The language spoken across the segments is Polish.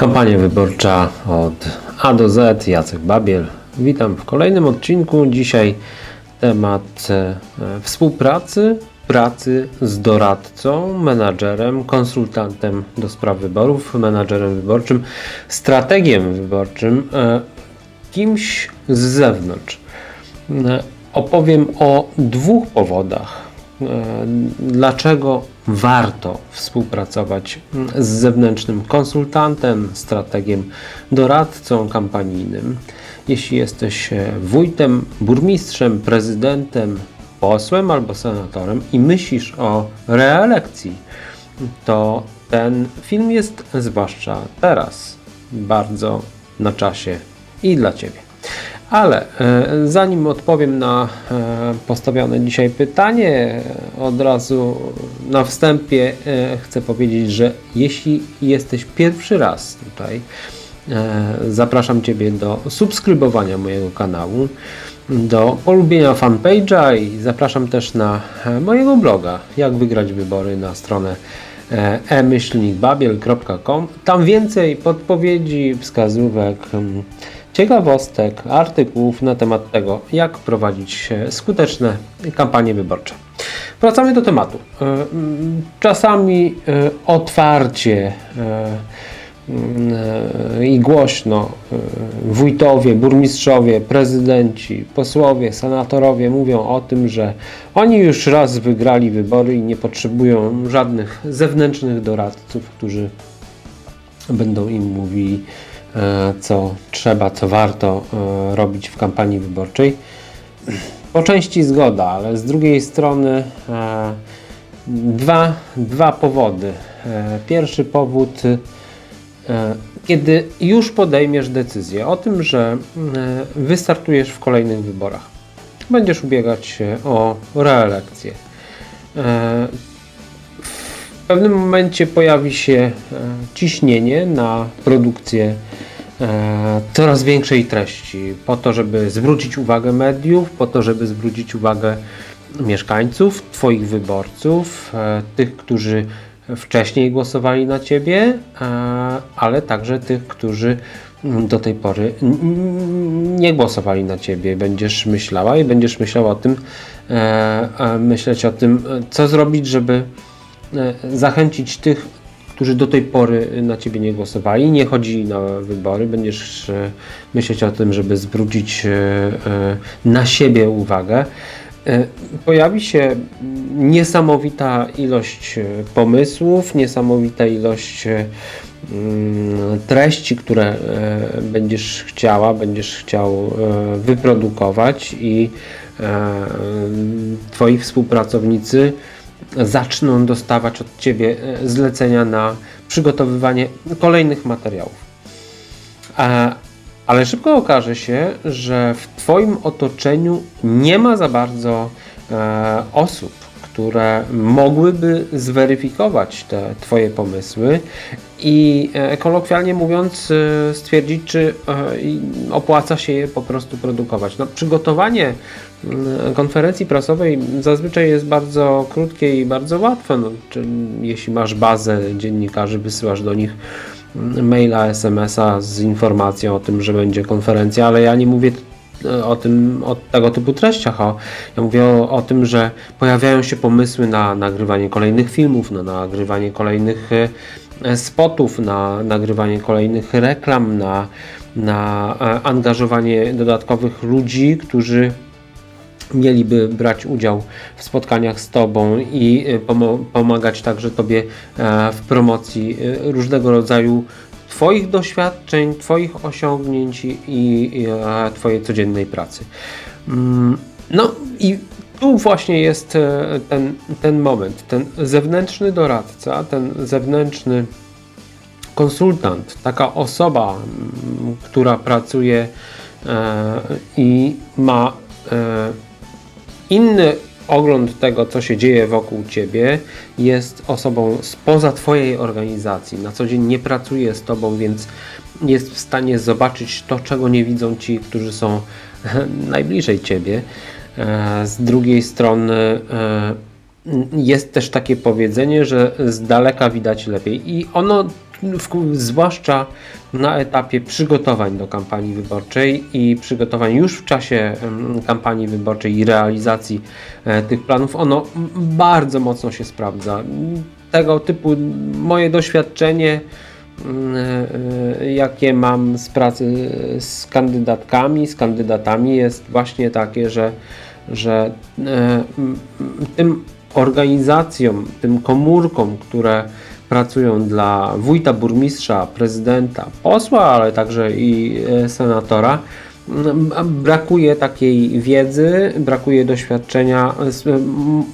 Kampania wyborcza od A do Z, Jacek Babiel. Witam w kolejnym odcinku. Dzisiaj temat e, współpracy, pracy z doradcą, menadżerem, konsultantem do spraw wyborów, menadżerem wyborczym, strategiem wyborczym, e, kimś z zewnątrz. E, Opowiem o dwóch powodach, dlaczego warto współpracować z zewnętrznym konsultantem, strategiem, doradcą kampanijnym. Jeśli jesteś e, wójtem, burmistrzem, prezydentem, posłem albo senatorem i myślisz o reelekcji, to ten film jest zwłaszcza teraz bardzo na czasie i dla Ciebie. Ale e, zanim odpowiem na e, postawione dzisiaj pytanie, od razu na wstępie e, chcę powiedzieć, że jeśli jesteś pierwszy raz tutaj, zapraszam Ciebie do subskrybowania mojego kanału, do polubienia fanpage'a i zapraszam też na mojego bloga, jak wygrać wybory na stronę e. Tam więcej podpowiedzi, wskazówek, mm, ciekawostek, artykułów na temat tego, jak prowadzić e, skuteczne kampanie wyborcze. Wracamy do tematu. E, mm, Czasami e, otwarcie mm, i głośno wójtowie, burmistrzowie, prezydenci, posłowie, senatorowie mówią o tym, że oni już raz wygrali wybory i nie potrzebują żadnych zewnętrznych doradców, którzy będą im mówili, co trzeba, co warto e, robić w kampanii wyborczej. Po części zgoda, ale z drugiej strony e, dwa, dwa powody. E, Pierwszy powód, e, kiedy już podejmiesz decyzję o tym, że e, wystartujesz w kolejnych wyborach. Będziesz ubiegać się o reelekcję. W pewnym momencie pojawi się e, ciśnienie na produkcję e, coraz większej treści, po to, żeby zwrócić uwagę mediów, po to, żeby zwrócić uwagę mieszkańców, Twoich wyborców, e, tych, którzy wcześniej głosowali na Ciebie, ale także tych, którzy do tej pory nie głosowali na Ciebie. Będziesz myślała i będziesz myślała o tym, myśleć o tym, co zrobić, żeby zachęcić tych, którzy do tej pory na Ciebie nie głosowali, nie chodzili na wybory. Będziesz e, myśleć o tym, żeby zwrócić e, e, na siebie uwagę. E, Pojawi się niesamowita ilość e, pomysłów, niesamowita ilość e, mm, treści, które e, będziesz chciała, będziesz chciał e, wyprodukować i e, Twoi współpracownicy zaczną dostawać od Ciebie e, zlecenia na przygotowywanie kolejnych materiałów. Ale szybko okaże się, że w Twoim otoczeniu nie ma za bardzo e, osób, które mogłyby zweryfikować te Twoje pomysły i e, kolokwialnie mówiąc e, stwierdzić, czy e, opłaca się je po prostu produkować. No, przygotowanie mm, konferencji prasowej zazwyczaj jest bardzo krótkie i bardzo łatwe. No, jeśli masz bazę dziennikarzy, wysyłasz do nich mm, maila, SMS-a z informacją o tym, że będzie konferencja, ale ja nie mówię o tym, o tego typu treściach. O, ja mówię o, o tym, że pojawiają się pomysły na nagrywanie kolejnych filmów, na nagrywanie kolejnych e, e, spotów, na nagrywanie kolejnych reklam, na, na e, angażowanie dodatkowych ludzi, którzy mieliby brać udział w spotkaniach z Tobą i pomagać także Tobie w promocji różnego rodzaju Twoich doświadczeń, Twoich osiągnięć i, i e, Twojej codziennej pracy. Mm, No i tu właśnie jest e, ten, ten moment, ten zewnętrzny doradca, ten zewnętrzny konsultant, taka osoba, mm, która pracuje e, i ma inny ogląd tego, co się dzieje wokół ciebie, jest osobą spoza twojej organizacji. Na co dzień nie pracuje z tobą, więc jest w stanie zobaczyć to, czego nie widzą ci, którzy są najbliżej ciebie. E, Z drugiej strony e, jest też takie powiedzenie, że z daleka widać lepiej i ono w, zwłaszcza na etapie przygotowań do kampanii wyborczej i przygotowań już w czasie kampanii wyborczej i realizacji e, tych planów, ono bardzo mocno się sprawdza. Tego typu moje doświadczenie, mm, e, jakie mam z pracy z kandydatkami, z kandydatami, jest właśnie takie, że, że e, tym organizacjom, tym komórkom, które pracują dla wójta, burmistrza, prezydenta, posła, ale także i e, senatora. M, Brakuje takiej wiedzy, brakuje doświadczenia,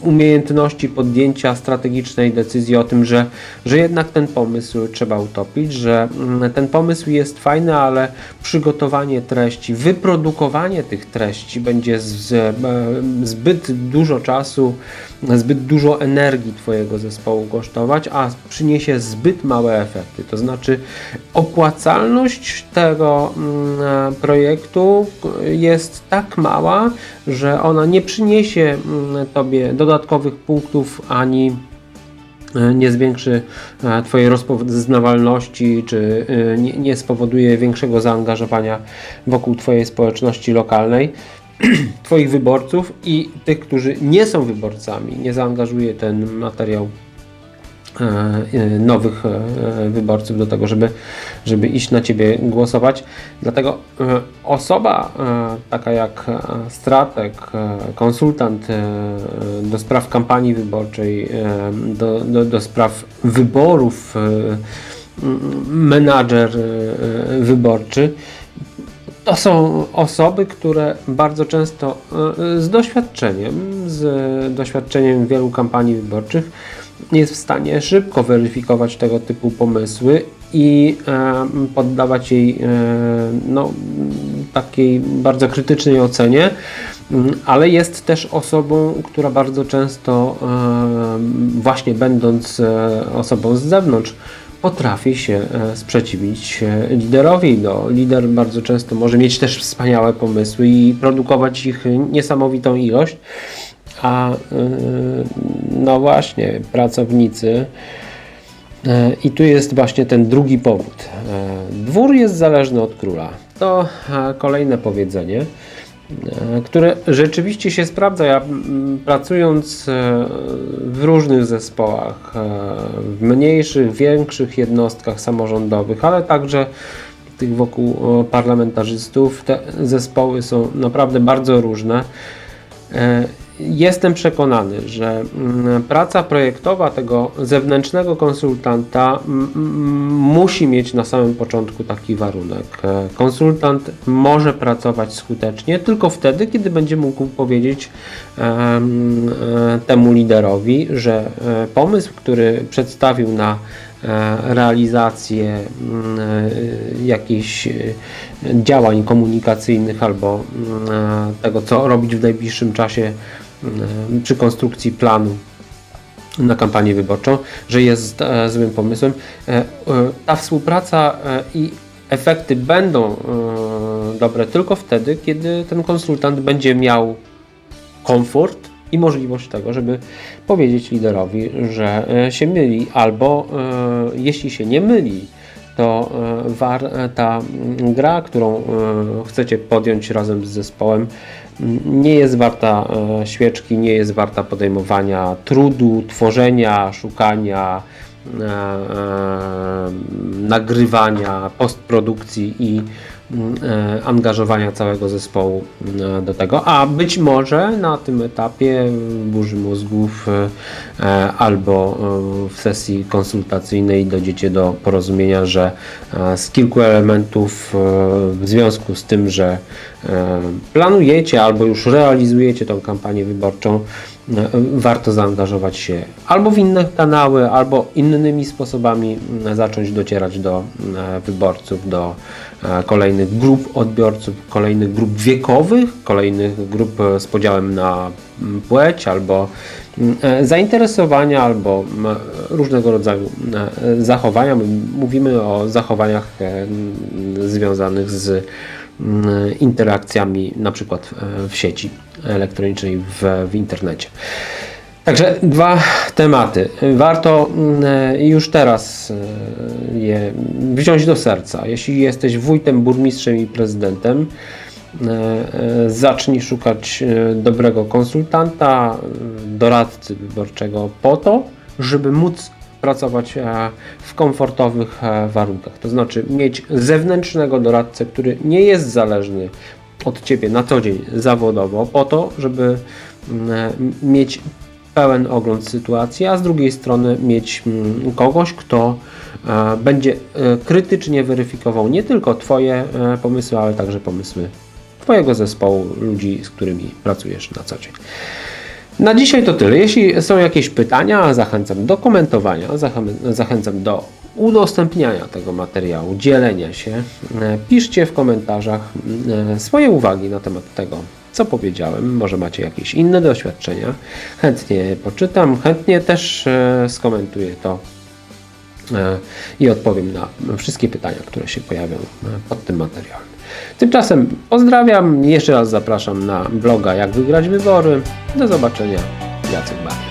umiejętności podjęcia strategicznej decyzji o tym, że, że jednak ten pomysł trzeba utopić, że ten pomysł jest fajny, ale przygotowanie treści, wyprodukowanie tych treści będzie z, e, zbyt dużo czasu, zbyt dużo energii Twojego zespołu kosztować, a przyniesie zbyt małe efekty. To znaczy opłacalność tego mm, jest tak mała, że ona nie przyniesie mm, Tobie dodatkowych punktów ani e, nie zwiększy e, Twojej rozpoznawalności, czy e, nie, spowoduje większego zaangażowania wokół Twojej społeczności lokalnej, Twoich wyborców i tych, którzy nie są wyborcami, nie zaangażuje ten materiał nowych e, wyborców do tego, żeby, żeby iść na Ciebie głosować. Dlatego e, osoba e, taka jak e, strateg, e, konsultant e, do spraw kampanii wyborczej, e, do, do, do spraw wyborów, e, menadżer e, wyborczy, to są osoby, które bardzo często e, z doświadczeniem, z doświadczeniem wielu kampanii wyborczych jest w stanie szybko weryfikować tego typu pomysły i poddawać jej e, no, takiej bardzo krytycznej ocenie, Mm, ale jest też osobą, która bardzo często, właśnie będąc e, osobą z zewnątrz, potrafi się e, sprzeciwić liderowi. No, lider bardzo często może mieć też wspaniałe pomysły i produkować ich niesamowitą ilość, a no właśnie, pracownicy. E, I tu jest właśnie ten drugi powód. E, Dwór jest zależny od króla. To e, kolejne powiedzenie, które rzeczywiście się sprawdza. Ja pracując w różnych zespołach, w mniejszych, większych jednostkach samorządowych, ale także tych wokół parlamentarzystów, te zespoły są naprawdę bardzo różne. Jestem przekonany, że mm, praca projektowa tego zewnętrznego konsultanta musi mieć na samym początku taki warunek. E, Konsultant może pracować skutecznie tylko wtedy, kiedy będzie mógł powiedzieć e, temu liderowi, że e, pomysł, który przedstawił na realizację jakichś działań komunikacyjnych albo tego, co robić w najbliższym czasie przy konstrukcji planu na kampanię wyborczą, że jest e, złym pomysłem. E, e, ta współpraca e, i efekty będą e, dobre tylko wtedy, kiedy ten konsultant będzie miał komfort i możliwość tego, żeby powiedzieć liderowi, że e, się myli, albo e, jeśli się nie myli, to e, e, ta gra, którą e, chcecie podjąć razem z zespołem, nie jest warta e, świeczki, nie jest warta podejmowania trudu, tworzenia, szukania, e, e, nagrywania, postprodukcji i angażowania całego zespołu m, do tego, a być może na tym etapie burzy mózgów e, e, albo e, w sesji konsultacyjnej dojdziecie do porozumienia, że e, z kilku elementów e, w związku z tym, że e, planujecie albo już realizujecie tą kampanię wyborczą, e, warto zaangażować się albo w inne kanały, albo innymi sposobami m, zacząć docierać do e, wyborców, do e, kolejnych grup odbiorców, kolejnych grup wiekowych, kolejnych grup e, z podziałem na m, płeć albo e, zainteresowania, albo różnego rodzaju e, zachowania. My Mówimy o zachowaniach e, związanych z interakcjami na przykład e, w sieci elektronicznej, w, w internecie. Także dwa tematy. Warto mm, już teraz e, je wziąć do serca. Jeśli jesteś wójtem, burmistrzem i prezydentem, e, e, zacznij szukać e, dobrego konsultanta, e, doradcy wyborczego po to, żeby móc pracować e, w komfortowych e, warunkach. To znaczy mieć zewnętrznego doradcę, który nie jest zależny od Ciebie na co dzień zawodowo, po to, żeby mm, e, mieć pełen ogląd sytuacji, a z drugiej strony mieć mm, kogoś, kto e, będzie e, krytycznie weryfikował nie tylko Twoje pomysły, ale także pomysły Twojego zespołu, ludzi, z którymi pracujesz na co dzień. Na dzisiaj to tyle. Jeśli są jakieś pytania, zachęcam do komentowania, zachę- zachęcam do udostępniania tego materiału, dzielenia się. E, Piszcie w komentarzach e, swoje uwagi na temat tego, co powiedziałem. Może macie jakieś inne doświadczenia. Chętnie poczytam, chętnie też e, skomentuję to i odpowiem na wszystkie pytania, które się pojawią pod tym materiałem. Tymczasem pozdrawiam, jeszcze raz zapraszam na bloga Jak wygrać wybory. Do zobaczenia, Jacek Bach.